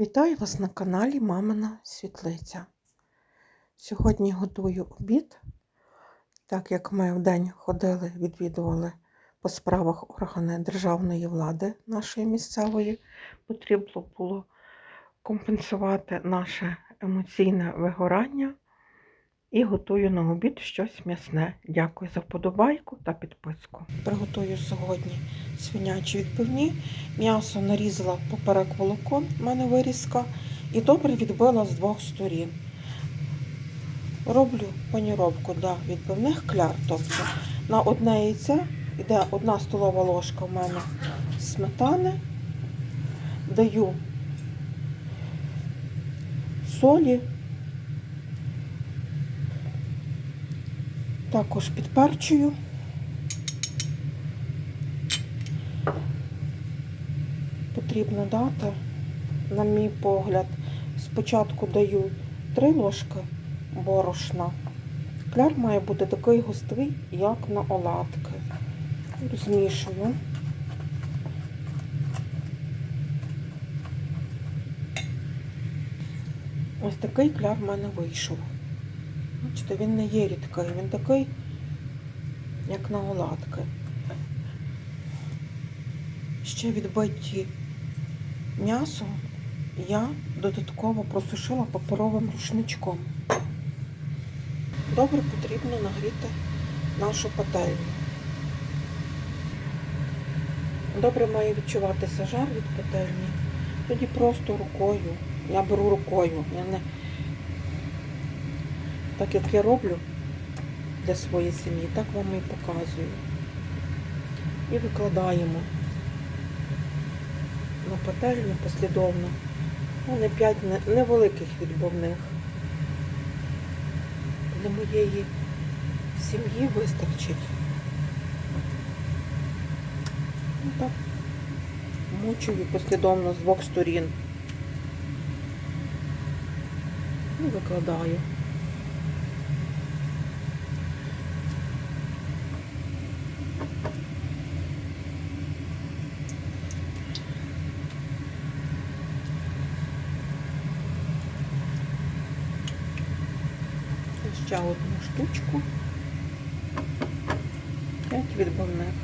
Вітаю вас на каналі Мамина Світлиця. Сьогодні готую обід, так як ми в день ходили, відвідували по справах органи державної влади нашої місцевої. Потрібно було компенсувати наше емоційне вигорання і готую на обід щось м'ясне. Дякую за вподобайку та підписку. Приготую сьогодні свинячі відбивні. М'ясо нарізала поперек волокон, в мене вирізка, і добре відбила з двох сторін. Роблю паніровку для відбивних кляр. Тобто на одне яйце йде одна столова ложка в мене сметани, даю солі, також підперчую. потрібно дати, на мій погляд, спочатку даю 3 ложки борошна. Кляр має бути такий густий, як на оладки. Розмішую. Ось такий кляр в мене вийшов. Бачите, він не є рідкий, він такий, як на оладки. Ще відбиті м'ясо я додатково просушила паперовим рушничком. Добре потрібно нагріти нашу пательню. Добре має відчуватися жар від пательні. Тоді просто рукою. Я беру рукою. Я не так як я роблю для своєї сім'ї, так вам і показую. І викладаємо на пательню послідовно. Ну, не п'ять невеликих відбивних. Для моєї сім'ї вистачить. Ну так, мучую послідовно з двох сторін. І викладаю. Ще одну штучку. П'ять відбивних.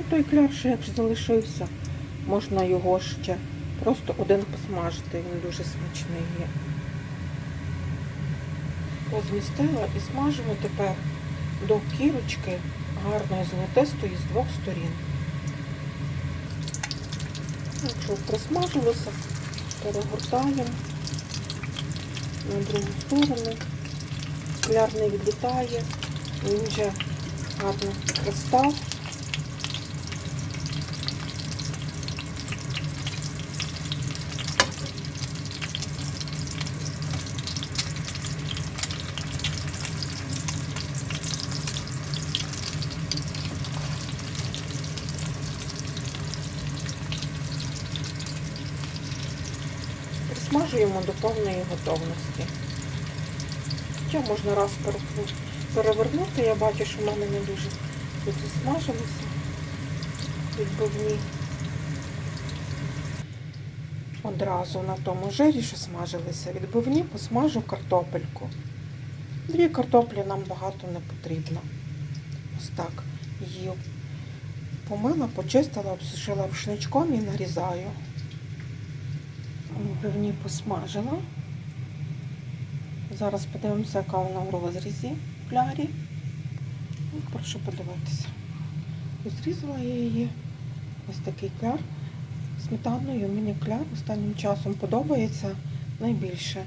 І той кляр, що як залишився, можна його ще просто один посмажити, він дуже смачний є. Розмістила і смажимо тепер до кірочки гарної золотистої з двох сторін. Якщо просмажилося, перегортаємо на другу сторону. Кляр не відлітає, він вже гарно пристав. Присмажуємо до повної готовності. Ще можна раз перевернути, я бачу, що в мене не дуже тут засмажилися відбивні. Одразу на тому жирі, що смажилися, відбивні посмажу картопельку. Дві картоплі нам багато не потрібно. Ось так її помила, почистила, обсушила рушничком і нарізаю. Відбивні посмажила. Зараз подивимося, яка вона в розрізі в клярі. Ну, прошу подивитися. Розрізала я її. Ось такий кляр. Сметаною мені кляр останнім часом подобається найбільше.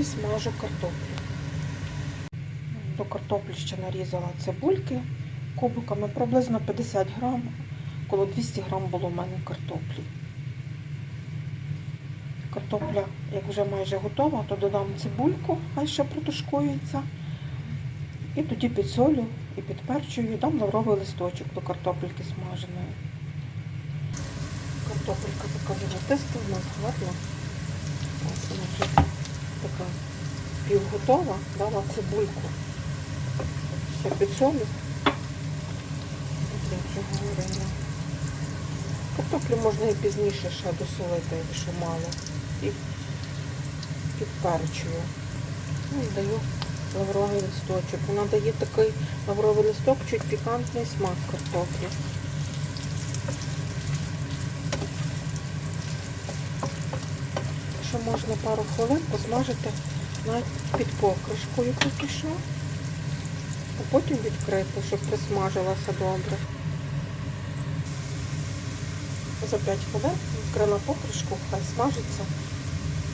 І смажу картоплю. До картоплі ще нарізала цибульки кубиками, приблизно 50 грам, коло 200 грам було в мене картоплі. Картопля, як вже майже готова, то додам цибульку, хай ще протушкується. І тоді підсолю і підперчую, дам лавровий листочок до картопельки смаженої. Картопелька така золотиста, у нас гарна. Ось вона вже така півготова, дала цибульку. Ще підсолю. Як вже говорила. Картоплю можна і пізніше ще досолити, якщо мало. І підперчую. Ну, і даю лавровий листочок. Вона дає такий лавровий листок, чуть пікантний смак картоплі. Ще можна пару хвилин посмажити навіть під покришкою поки що, а потім відкрити, щоб присмажилася добре. За 5 хвилин відкрила покришку, хай смажиться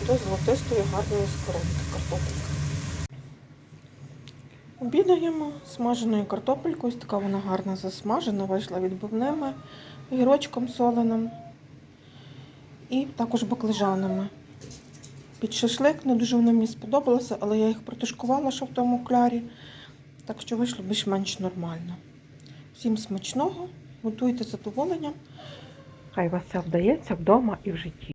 до золотистої гарної скоринки картопелька. Обідаємо смаженою картопелькою, ось така вона гарна засмажена, вийшла відбивними, гірочком соленим і також баклажанами. Під шашлик не дуже воно мені сподобалося, але я їх протушкувала ще в тому клярі, так що вийшло більш-менш нормально. Всім смачного, готуйте задоволенням. Хай вас це вдається вдома і в житті.